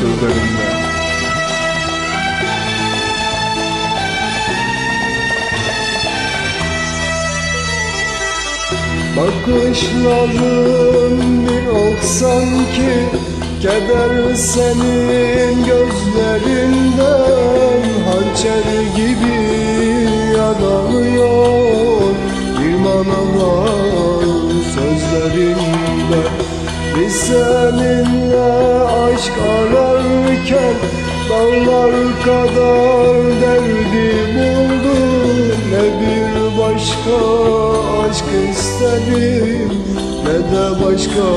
sözlerinde. Bakışların bir ok sanki Keder senin gözlerinden. Hançer gibi yaranıyor Bir mana var sözlerinde. Biz seninle aşk ararken Dağlar kadar derdi buldum Ne bir başka aşk istedim Ne de başka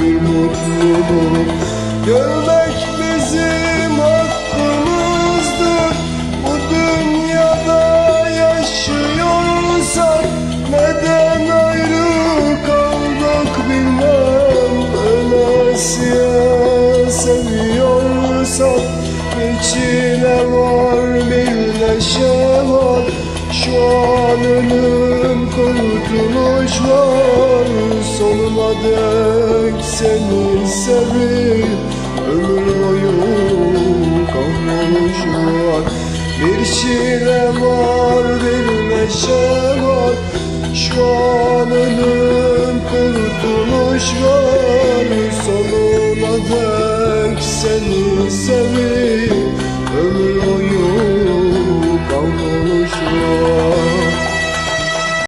bir mutluluk Görmek çile var bir neşe var. Şu an ölüm kurtuluş var. Sonuna dek seni sevip Ömür boyu kahroluş var Bir çile var bir neşe var. Şu an ölüm kurtuluş var. Sonuna dek seni sevip